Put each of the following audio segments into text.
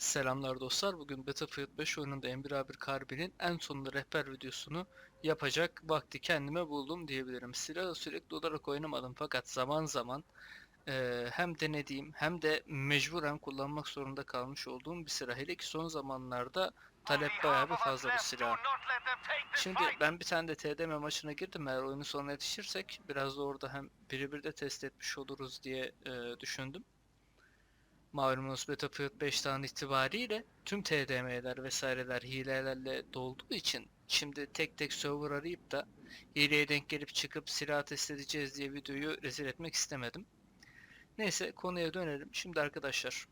Selamlar dostlar. Bugün Battlefield 5 oyununda M1A1 Karbin'in en sonunda rehber videosunu yapacak vakti kendime buldum diyebilirim. Silahı sürekli olarak oynamadım fakat zaman zaman eee, hem denediğim hem de mecburen kullanmak zorunda kalmış olduğum bir silah. Hele ki son zamanlarda talep bayağı bir fazla bu silah. Şimdi ben bir tane de TDM maçına girdim. Eğer oyunun sonuna yetişirsek biraz da orada hem birebir de test etmiş oluruz diye eee, düşündüm. Malumunuz Battlefield 5'ten itibariyle tüm TDM'ler vesaireler hilelerle dolduğu için şimdi tek tek server arayıp da hileye denk gelip çıkıp silah test edeceğiz diye videoyu rezil etmek istemedim. Neyse konuya dönelim. Şimdi arkadaşlar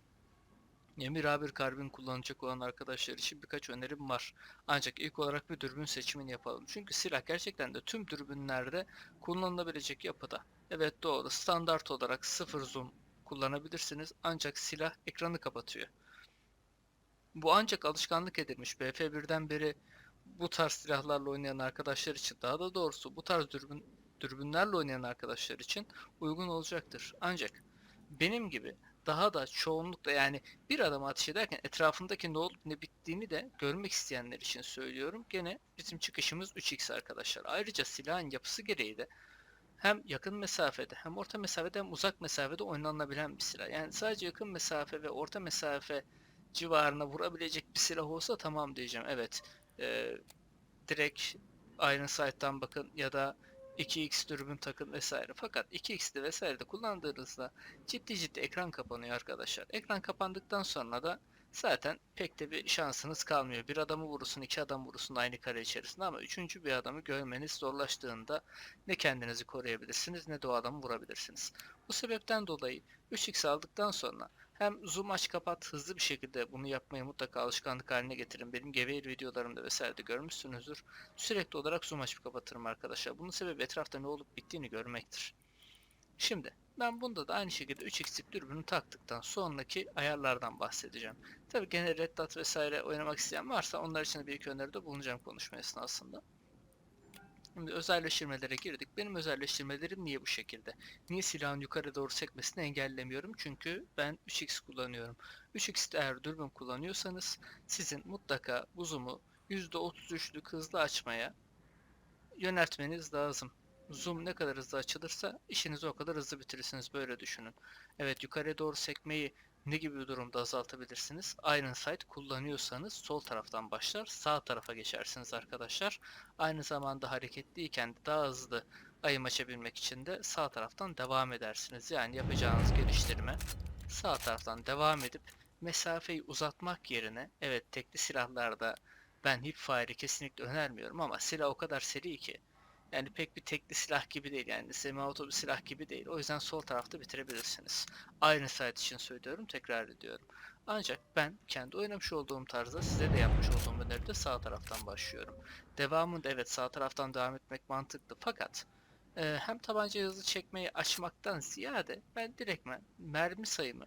Emir A1 karbin kullanacak olan arkadaşlar için birkaç önerim var. Ancak ilk olarak bir dürbün seçimini yapalım. Çünkü silah gerçekten de tüm dürbünlerde kullanılabilecek yapıda. Evet doğru standart olarak sıfır zoom kullanabilirsiniz ancak silah ekranı kapatıyor. Bu ancak alışkanlık edilmiş. BF1'den beri bu tarz silahlarla oynayan arkadaşlar için daha da doğrusu bu tarz dürbün dürbünlerle oynayan arkadaşlar için uygun olacaktır. Ancak benim gibi daha da çoğunlukla yani bir adam ateş ederken etrafındaki ne olup ne bittiğini de görmek isteyenler için söylüyorum. Gene bizim çıkışımız 3x arkadaşlar. Ayrıca silahın yapısı gereği de hem yakın mesafede hem orta mesafede hem uzak mesafede oynanabilen bir silah. Yani sadece yakın mesafe ve orta mesafe civarına vurabilecek bir silah olsa tamam diyeceğim. Evet. Ee, direkt aynı site'dan bakın ya da 2x dürbün takın vesaire. Fakat 2x'de vesaire de kullandığınızda ciddi ciddi ekran kapanıyor arkadaşlar. Ekran kapandıktan sonra da zaten pek de bir şansınız kalmıyor. Bir adamı vurursun, iki adam vurursun aynı kare içerisinde ama üçüncü bir adamı görmeniz zorlaştığında ne kendinizi koruyabilirsiniz ne de o adamı vurabilirsiniz. Bu sebepten dolayı 3x aldıktan sonra hem zoom aç kapat hızlı bir şekilde bunu yapmayı mutlaka alışkanlık haline getirin. Benim Gewehr videolarımda vesaire de görmüşsünüzdür. Sürekli olarak zoom açıp kapatırım arkadaşlar. Bunun sebebi etrafta ne olup bittiğini görmektir. Şimdi ben bunda da aynı şekilde 3x'lik dürbünü taktıktan sonraki ayarlardan bahsedeceğim. Tabi gene Red Dot vesaire oynamak isteyen varsa onlar için bir iki öneride bulunacağım konuşma esnasında. Şimdi özelleştirmelere girdik. Benim özelleştirmelerim niye bu şekilde? Niye silahın yukarı doğru sekmesini engellemiyorum? Çünkü ben 3x kullanıyorum. 3x'te eğer dürbün kullanıyorsanız sizin mutlaka bu zoom'u %33'lük hızlı açmaya yöneltmeniz lazım. Zoom ne kadar hızlı açılırsa işinizi o kadar hızlı bitirirsiniz. Böyle düşünün. Evet yukarıya doğru sekmeyi ne gibi bir durumda azaltabilirsiniz? Iron Sight kullanıyorsanız sol taraftan başlar sağ tarafa geçersiniz arkadaşlar. Aynı zamanda hareketliyken daha hızlı ayım açabilmek için de sağ taraftan devam edersiniz. Yani yapacağınız geliştirme sağ taraftan devam edip mesafeyi uzatmak yerine evet tekli silahlarda ben hipfire'i kesinlikle önermiyorum ama silah o kadar seri ki yani pek bir tekli silah gibi değil yani semi-auto bir silah gibi değil. O yüzden sol tarafta bitirebilirsiniz. Aynı site için söylüyorum, tekrar ediyorum. Ancak ben kendi oynamış olduğum tarzda size de yapmış olduğum öneride sağ taraftan başlıyorum. Devamında evet sağ taraftan devam etmek mantıklı fakat e, hem tabanca hızlı çekmeyi açmaktan ziyade ben direktmen mermi sayımı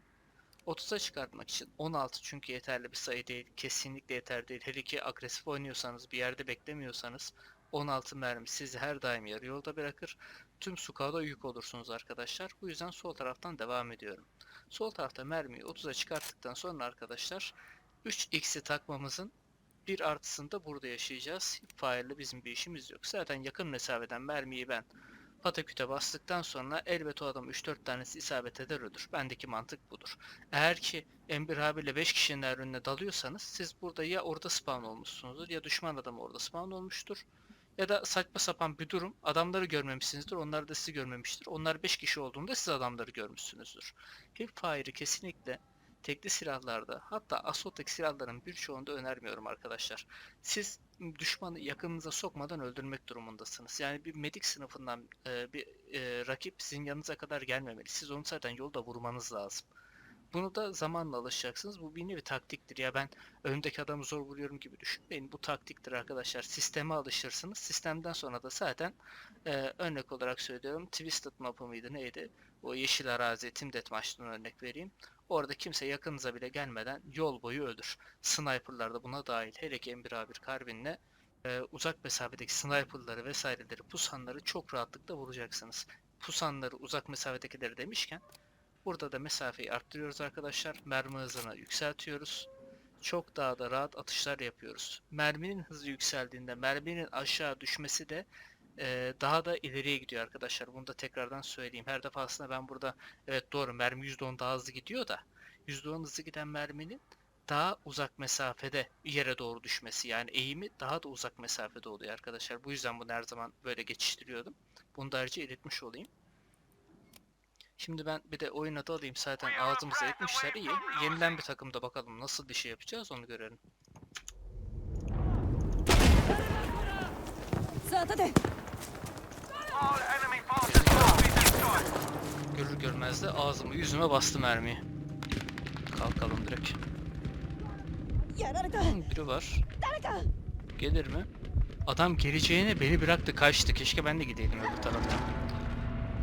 30'a çıkartmak için 16 çünkü yeterli bir sayı değil. Kesinlikle yeterli değil. Hele ki agresif oynuyorsanız, bir yerde beklemiyorsanız 16 mermi sizi her daim yarı yolda bırakır. Tüm sukada yük olursunuz arkadaşlar. Bu yüzden sol taraftan devam ediyorum. Sol tarafta mermiyi 30'a çıkarttıktan sonra arkadaşlar 3x'i takmamızın bir artısını da burada yaşayacağız. Fire'la bizim bir işimiz yok. Zaten yakın mesafeden mermiyi ben pataküte bastıktan sonra elbet o adam 3-4 tanesi isabet eder ölür. Bendeki mantık budur. Eğer ki M1 abiyle 5 kişinin her önüne dalıyorsanız siz burada ya orada spawn olmuşsunuzdur ya düşman adam orada spawn olmuştur. Ya da saçma sapan bir durum. Adamları görmemişsinizdir. Onlar da sizi görmemiştir. Onlar 5 kişi olduğunda siz adamları görmüşsünüzdür. Hipfire'ı kesinlikle tekli silahlarda hatta assault'taki silahların birçoğunda önermiyorum arkadaşlar. Siz düşmanı yakınınıza sokmadan öldürmek durumundasınız. Yani bir medik sınıfından e, bir e, rakip sizin yanınıza kadar gelmemeli. Siz onu zaten yolda vurmanız lazım. Bunu da zamanla alışacaksınız. Bu bir nevi taktiktir. Ya ben öndeki adamı zor vuruyorum gibi düşünmeyin. Bu taktiktir arkadaşlar. Sisteme alışırsınız. Sistemden sonra da zaten e, örnek olarak söylüyorum. Twisted mapı mıydı neydi? O yeşil arazi Team Deathmatch'tan örnek vereyim. Orada kimse yakınıza bile gelmeden yol boyu ölür. Sniper'lar da buna dahil. Hele ki M1A1 karbinle e, uzak mesafedeki sniper'ları vesaireleri pusanları çok rahatlıkla vuracaksınız. Pusanları uzak mesafedekileri demişken Burada da mesafeyi arttırıyoruz arkadaşlar. Mermi hızını yükseltiyoruz. çok daha da rahat atışlar yapıyoruz. Merminin hızı yükseldiğinde merminin aşağı düşmesi de e, daha da ileriye gidiyor arkadaşlar. Bunu da tekrardan söyleyeyim. Her defasında ben burada evet doğru mermi %10 daha hızlı gidiyor da %10 hızlı giden merminin daha uzak mesafede yere doğru düşmesi yani eğimi daha da uzak mesafede oluyor arkadaşlar. Bu yüzden bunu her zaman böyle geçiştiriyordum. Bunu da ayrıca iletmiş olayım. Şimdi ben bir de oyuna dalayım zaten ağzımıza etmişler iyi. Yenilen bir takımda bakalım nasıl bir şey yapacağız onu görelim. Görür görmez de ağzımı yüzüme bastım mermiyi. Kalkalım direkt. Biri var. Gelir mi? Adam geleceğine beni bıraktı kaçtı. Keşke ben de gideydim öbür taraftan.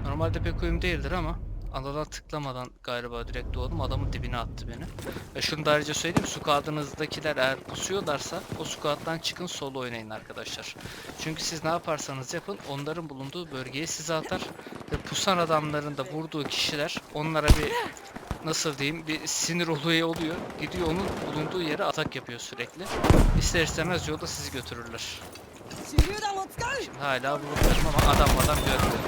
Normalde pek uyum değildir ama Adadan tıklamadan galiba direkt doğdum. Adamın dibine attı beni. E şunu da ayrıca söyleyeyim. Su kağıdınızdakiler eğer pusuyorlarsa o su kağıttan çıkın solo oynayın arkadaşlar. Çünkü siz ne yaparsanız yapın onların bulunduğu bölgeye sizi atar. Ve pusan adamların da vurduğu kişiler onlara bir nasıl diyeyim bir sinir olayı oluyor. Gidiyor onun bulunduğu yere atak yapıyor sürekli. İster istemez yolda sizi götürürler. Şimdi hala vurdum ama adam adam gördü.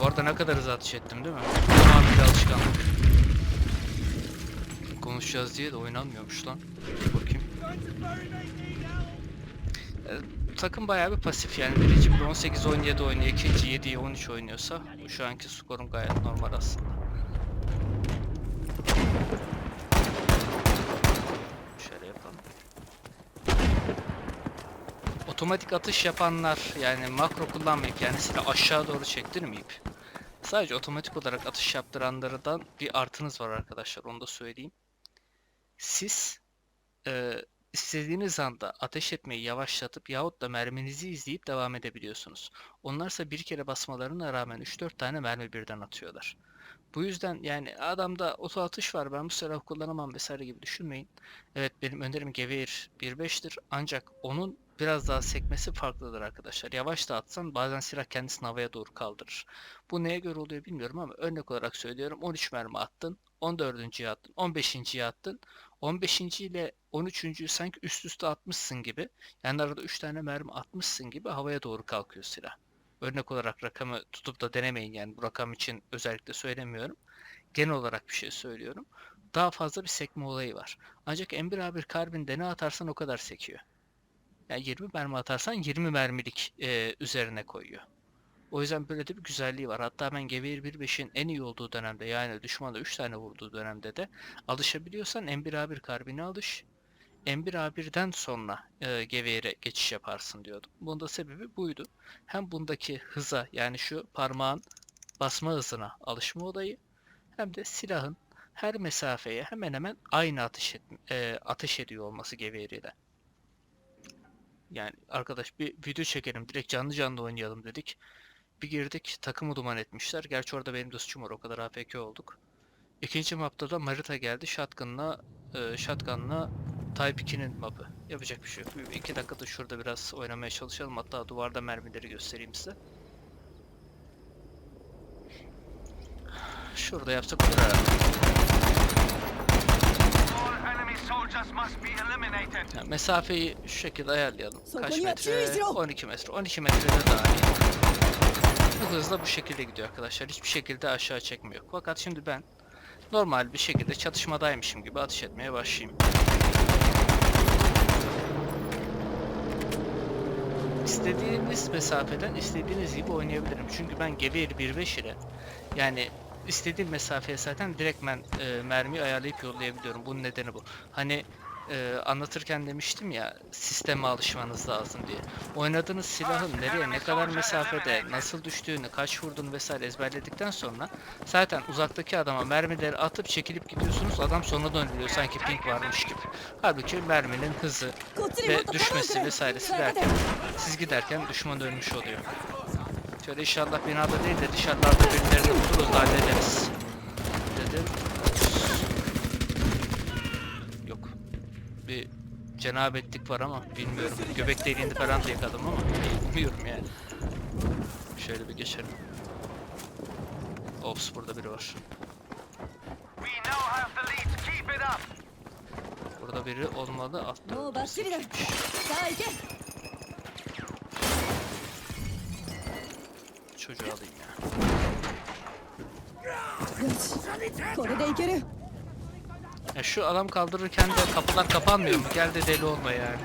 Bu arada ne kadar hızlı ateş ettim değil mi? Tamamıyla alışkanlık. Konuşacağız diye de oynanmıyormuş lan. Dur bakayım. Ee, takım bayağı bir pasif yani birinci bir 18-17 oynuyor, ikinci 7'ye 13 oynuyorsa şu anki skorum gayet normal aslında. Şöyle yapalım. Otomatik atış yapanlar yani makro kullanmayıp yani silah aşağı doğru çektirmeyip sadece otomatik olarak atış yaptıranlardan bir artınız var arkadaşlar onu da söyleyeyim. Siz e, istediğiniz anda ateş etmeyi yavaşlatıp yahut da merminizi izleyip devam edebiliyorsunuz. Onlarsa bir kere basmalarına rağmen 3-4 tane mermi birden atıyorlar. Bu yüzden yani adamda oto atış var ben bu silah kullanamam vesaire gibi düşünmeyin. Evet benim önerim Gewehr 1.5'tir ancak onun biraz daha sekmesi farklıdır arkadaşlar. Yavaş da atsan bazen silah kendisini havaya doğru kaldırır. Bu neye göre oluyor bilmiyorum ama örnek olarak söylüyorum 13 mermi attın, 14.ye attın, 15.ye attın. 15. ile 13. sanki üst üste atmışsın gibi. Yani arada 3 tane mermi atmışsın gibi havaya doğru kalkıyor silah. Örnek olarak rakamı tutup da denemeyin yani bu rakam için özellikle söylemiyorum. Genel olarak bir şey söylüyorum. Daha fazla bir sekme olayı var. Ancak M1A1 karbinde ne atarsan o kadar sekiyor. Yani 20 mermi atarsan 20 mermilik e, üzerine koyuyor. O yüzden böyle de bir güzelliği var. Hatta ben Gewehr 1.5'in en iyi olduğu dönemde yani düşmana 3 tane vurduğu dönemde de alışabiliyorsan M1A1 karbine alış. M1A1'den sonra e, Gewehr'e geçiş yaparsın diyordum. Bunun da sebebi buydu. Hem bundaki hıza yani şu parmağın basma hızına alışma olayı hem de silahın her mesafeye hemen hemen aynı ateş, et, e, ateş ediyor olması ile. Yani arkadaş bir video çekelim direkt canlı canlı oynayalım dedik. Bir girdik takımı duman etmişler. Gerçi orada benim de var o kadar AFK olduk. İkinci mapta da Marita geldi shotgun'la e, shotgun'la Type 2'nin mapı. Yapacak bir şey yok. Bir iki dakikada şurada biraz oynamaya çalışalım. Hatta duvarda mermileri göstereyim size. Şurada yapsak olur. Yani mesafeyi şu şekilde ayarlayalım. Kaç metre? çiğ 12 metre. 12 metrede daha iyi. Bu hızla bu şekilde gidiyor arkadaşlar. Hiçbir şekilde aşağı çekme yok. Fakat şimdi ben normal bir şekilde çatışmadaymışım gibi ateş etmeye başlayayım. İstediğiniz mesafeden istediğiniz gibi oynayabilirim. Çünkü ben Gewehr 1.5 ile yani istediğim mesafeye zaten direktmen e, mermiyi ayarlayıp yollayabiliyorum. Bunun nedeni bu. Hani e, anlatırken demiştim ya sisteme alışmanız lazım diye. Oynadığınız silahın nereye ne kadar mesafede nasıl düştüğünü kaç vurduğunu vesaire ezberledikten sonra zaten uzaktaki adama mermileri atıp çekilip gidiyorsunuz adam sonra dönülüyor sanki ping varmış gibi. Halbuki merminin hızı ve düşmesi vesairesi derken siz giderken düşman dönmüş oluyor. Şöyle inşallah binada değil de dışarılarda birilerini buluruz hallederiz dedim. Bir cenabetlik var ama bilmiyorum. Göbek deliğinde falan da yıkadım ama bilmiyorum yani. Şöyle bir geçelim. Ops burada biri var. We now have the lead. Keep it up. Burada biri olmalı. Altta もうバッチリだ birisi. さあ行け Çocuğu alayım ya. よしこれでいける ya şu adam kaldırırken de kapılar kapanmıyor mu? Gel de deli olma yani.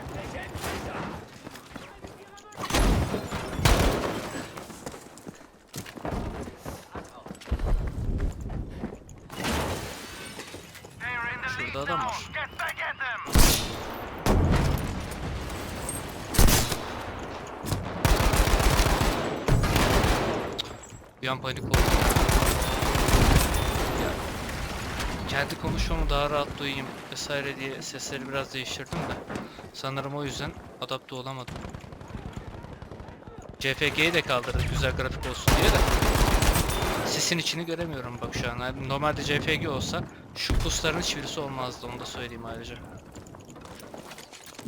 Şurada adam var. Bir an panik oldum. Ya, konuşmamı daha rahat duyayım vesaire diye sesleri biraz değiştirdim de. Sanırım o yüzden adapte olamadım. CFG'yi de kaldırdık güzel grafik olsun diye de. Sesin içini göremiyorum bak şu an. Yani Normalde CFG olsa şu pusların hiçbirisi olmazdı onu da söyleyeyim ayrıca.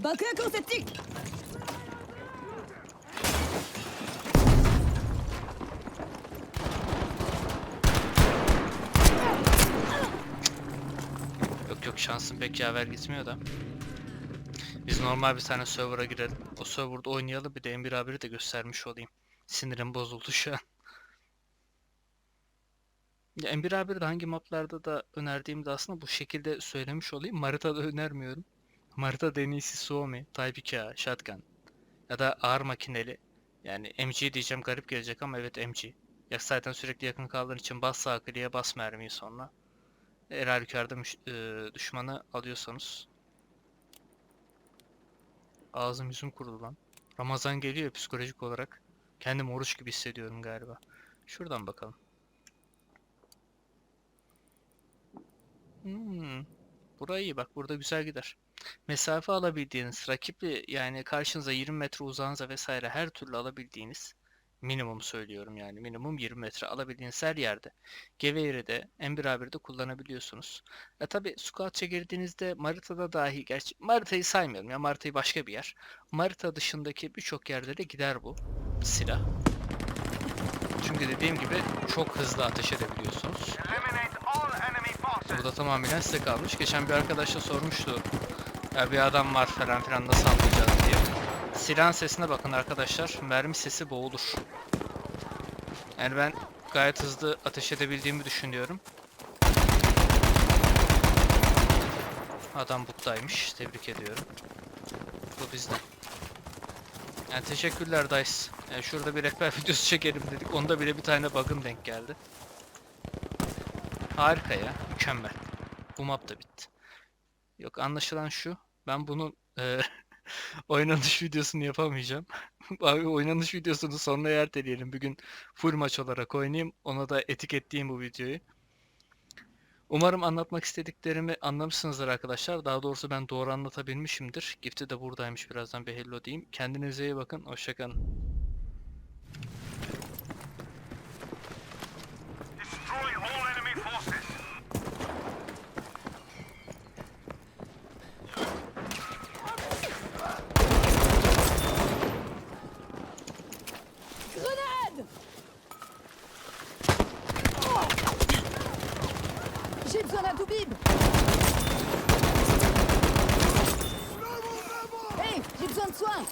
爆薬 şansım pek yaver gitmiyor da. Biz normal bir tane server'a girelim. O server'da oynayalım bir de M1 haberi de göstermiş olayım. Sinirim bozuldu şu an. Ya M1 haberi de hangi maplarda da önerdiğimde aslında bu şekilde söylemiş olayım. Marita'da önermiyorum. Marita en iyisi Suomi, Type 2A, Shotgun. Ya da ağır makineli. Yani MG diyeceğim garip gelecek ama evet MG. Ya zaten sürekli yakın kaldığın için bas sağ kliğe bas mermiyi sonra. Her halükarda eee, düşmanı alıyorsanız. Ağzım yüzüm kurudu lan. Ramazan geliyor psikolojik olarak. Kendim oruç gibi hissediyorum galiba. Şuradan bakalım. Hmm. Burayı iyi bak burada güzel gider. Mesafe alabildiğiniz rakiple yani karşınıza 20 metre uzağınıza vesaire her türlü alabildiğiniz minimum söylüyorum yani minimum 20 metre alabildiğiniz her yerde Gewehr'i de M1A1'de kullanabiliyorsunuz. Ya tabi squat'a girdiğinizde Marita'da dahi gerçi Marita'yı saymıyorum ya Marita'yı başka bir yer. Marita dışındaki birçok yerlere gider bu silah. Çünkü dediğim gibi çok hızlı ateş edebiliyorsunuz. Burada tamamen size kalmış. Geçen bir arkadaş da sormuştu. Ya bir adam var falan filan nasıl anlayacağız diye. Silahın sesine bakın arkadaşlar. Mermi sesi boğulur. Yani ben gayet hızlı ateş edebildiğimi düşünüyorum. Adam buktaymış. Tebrik ediyorum. Bu bizden. Yani teşekkürler Dice. Yani şurada bir rehber videosu çekelim dedik. Onda bile bir tane bug'ın denk geldi. Harika ya. Mükemmel. Bu map da bitti. Yok anlaşılan şu. Ben bunun eee, oynanış videosunu yapamayacağım. Abi oynanış videosunu sonra erteleyelim. Bir gün full maç olarak oynayayım. Ona da etiketleyeyim bu videoyu. Umarım anlatmak istediklerimi anlamışsınızdır arkadaşlar. Daha doğrusu ben doğru anlatabilmişimdir. Gift'i de buradaymış. Birazdan bir hello diyeyim. Kendinize iyi bakın. Hoşçakalın. J'ai besoin d'un toubib Hey, j'ai besoin de soins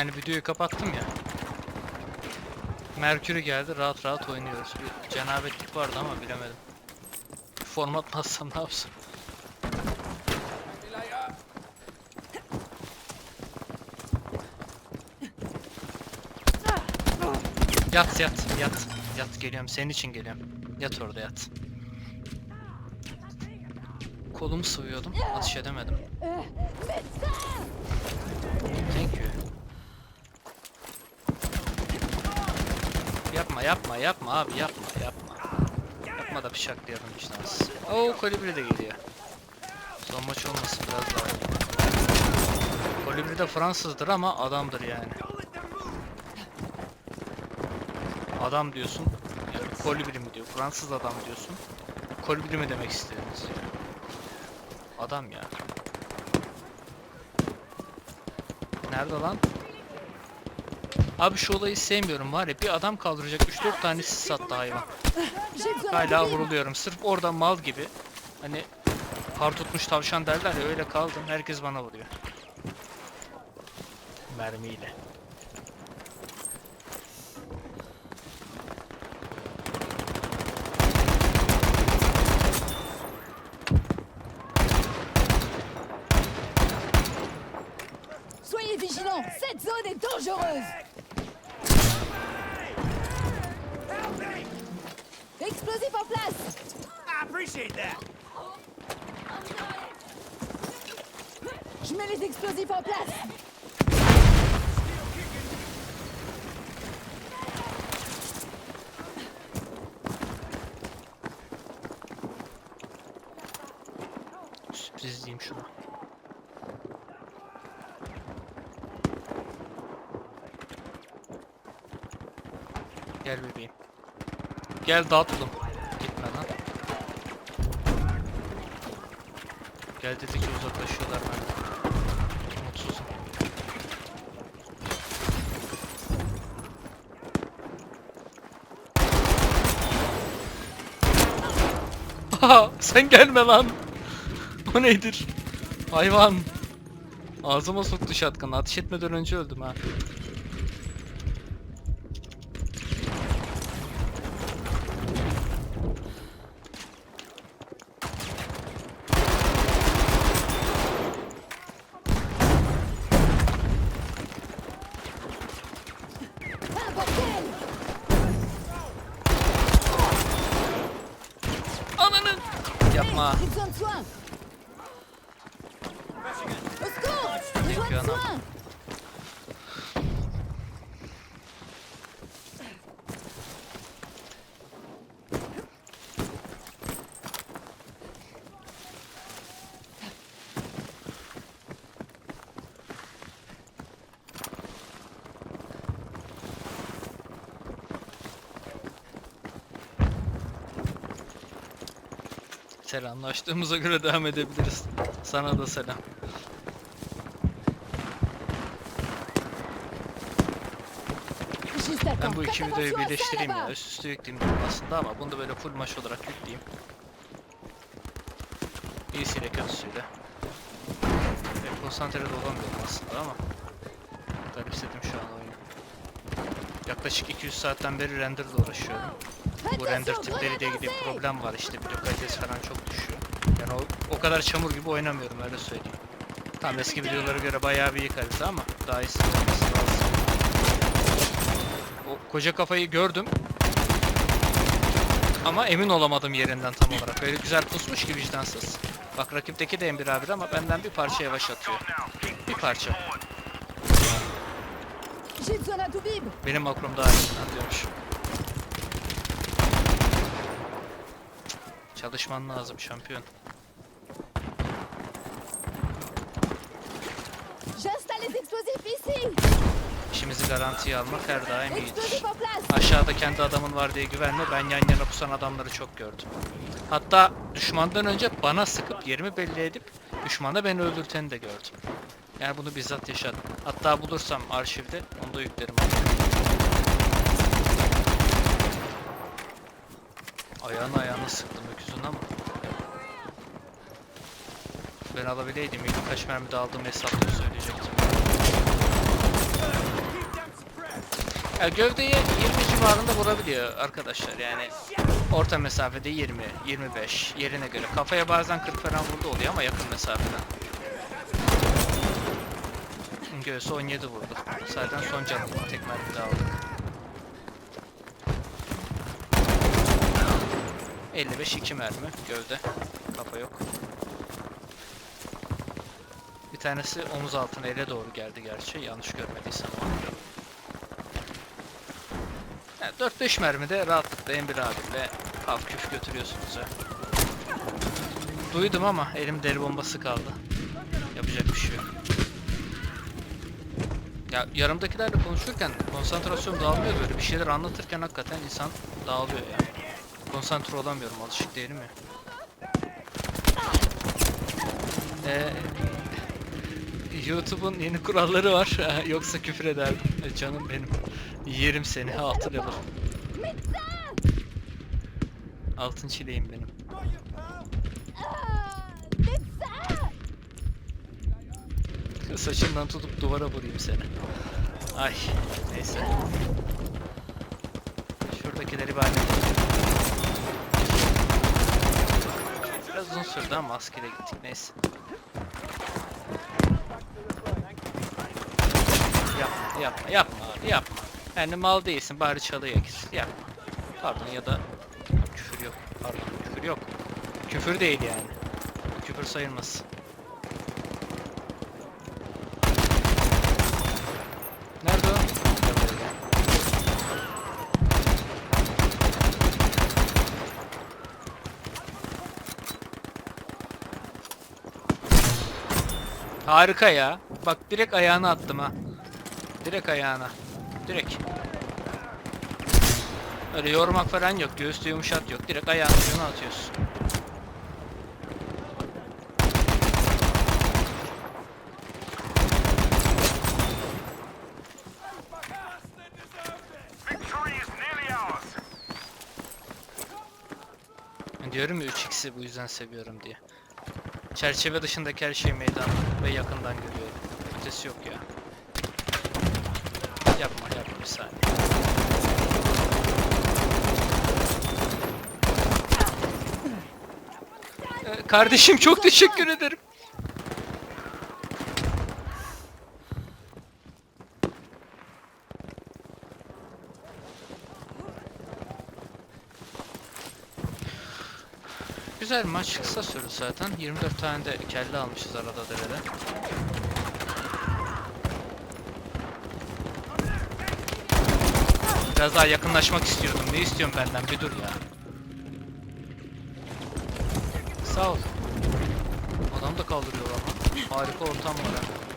Yani videoyu kapattım ya. Merkür'ü geldi rahat rahat oynuyoruz. Bir cenabetlik vardı ama bilemedim. Format bassam ne yapsam. Yat yat yat. Yat geliyorum senin için geliyorum. Yat orada yat. Kolumu sıvıyordum. Atış edemedim. Yapma yapma abi yapma yapma. Yapma da bıçaklayalım vicdansız. Oo kolibri de geliyor. Son maç olması biraz daha. Kolibri de Fransızdır ama adamdır yani. Adam diyorsun. Yani kolibri mi diyor. Fransız adam diyorsun. Kolibri mi demek istediniz? Adam ya. Nerede lan? Abi şu olayı sevmiyorum var ya bir adam kaldıracak 3-4 tanesi sattı hayvan. Hala vuruluyorum. Sırf orada mal gibi. Hani par tutmuş tavşan derler ya öyle kaldım. Herkes bana vuruyor. Mermiyle. Soyez vigilants, cette zone est dangereuse. Explosif en place. I appreciate that. Je mets les explosifs en place. Gel tatlım. Gitme lan. Gel dedikçe uzaklaşıyorlar benden. Mutsuzum. Sen gelme lan. O nedir? Hayvan. Ağzıma soktu şatkanı. Ateş etmeden önce öldüm ha. Selamlaştığımıza göre devam edebiliriz. Sana da selam. Ben bu iki videoyu birleştireyim ya. Üst üste yükleyeyim aslında ama bunu da böyle full maç olarak yükleyeyim. İyisiyle kötüsüyle. Ve konsantre de olamıyorum aslında ama garipsedim şu an oyunu. Yaklaşık 200 saatten beri renderle uğraşıyorum. Bu render Attention, tipleri grenade diye ilgili problem var işte video kalitesi falan çok düşüyor. Yani o, o kadar çamur gibi oynamıyorum öyle söyleyeyim. Tam eski videolara göre bayağı bir iyi kalite ama daha iyisi olması lazım. O koca kafayı gördüm. Ama emin olamadım yerinden tam olarak. Öyle güzel pusmuş ki vicdansız. Bak rakipteki de M1 ama benden bir parça yavaş atıyor. Bir parça. Benim makrom daha iyi diyormuş. Çalışman lazım şampiyon. İşimizi garantiye almak her daim iyidir. Aşağıda kendi adamın var diye güvenme. Ben yan yana pusan adamları çok gördüm. Hatta düşmandan önce bana sıkıp yerimi belli edip düşmanda beni öldürteni de gördüm. Yani bunu bizzat yaşadım. Hatta bulursam arşivde onu da yüklerim. Ayağını ayağına sıktım öküzün ama. Ben alabileydim ilk kaç mermide aldığım hesapları söyleyecektim. Ya gövdeye 20 civarında vurabiliyor arkadaşlar yani. Orta mesafede 20, 25 yerine göre. Kafaya bazen 40 falan vurdu oluyor ama yakın mesafeden. Göğsü 17 vurdu. Zaten son canlı tek mermide aldık. 55 2 mermi gövde. Kafa yok. Bir tanesi omuz altına ele doğru geldi gerçi. Yanlış görmediysem o. Yani 4-5 mermide rahatlıkla M1 abiyle haf küf götürüyorsunuz ya. Duydum ama elim deri bombası kaldı. Yapacak bir şey yok. Ya yarımdakilerle konuşurken konsantrasyon dağılmıyor böyle bir şeyler anlatırken hakikaten insan dağılıyor ya. Konsantre olamıyorum alışık değilim ya. Ee, YouTube'un yeni kuralları var. Yoksa küfür ederdim. E, Canım benim. Yerim seni. Altı level. Altın çileğim benim. Saçından tutup duvara vurayım seni. Ay neyse. Şuradakileri bir halledelim. Biraz uzun sürdü ama askere gittik neyse. Yapma yapma yapma abi yapma. Yani mal değilsin bari çalıya git. Yapma. Pardon ya da küfür yok. Pardon küfür yok. Küfür değil yani. Küfür sayılmaz. Nerede o? Gel buraya gel. Harika ya. Bak direkt ayağına attım ha. Direkt ayağına. Direkt. Öyle yormak falan yok. Göğüste yumuşat yok. Direkt ayağına ucuna atıyorsun. Diyorum ya 3x'i bu yüzden seviyorum diye. Çerçeve dışındaki her şey meydan ve yakından görüyorum. Ötesi yok ya. Yapma yapma bir saniye. Ee, Kardeşim çok teşekkür ederim. Güzel maç kısa sürdü zaten. 24 tane de kelle almışız arada derede. Biraz daha yakınlaşmak istiyordum. Ne istiyorsun benden? Bir dur ya. Sağ ol. Adam da kaldırıyor ama. Harika ortam var ha.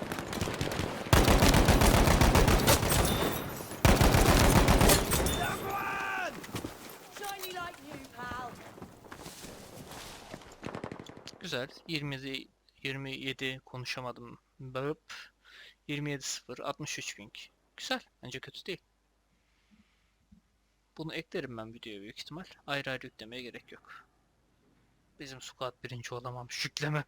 Güzel. 27 27 konuşamadım. Böp. 27 0 63 ping. Güzel. Bence kötü değil. Bunu eklerim ben videoya büyük ihtimal. Ayrı ayrı yüklemeye gerek yok. Bizim squad birinci olamam. Yükleme.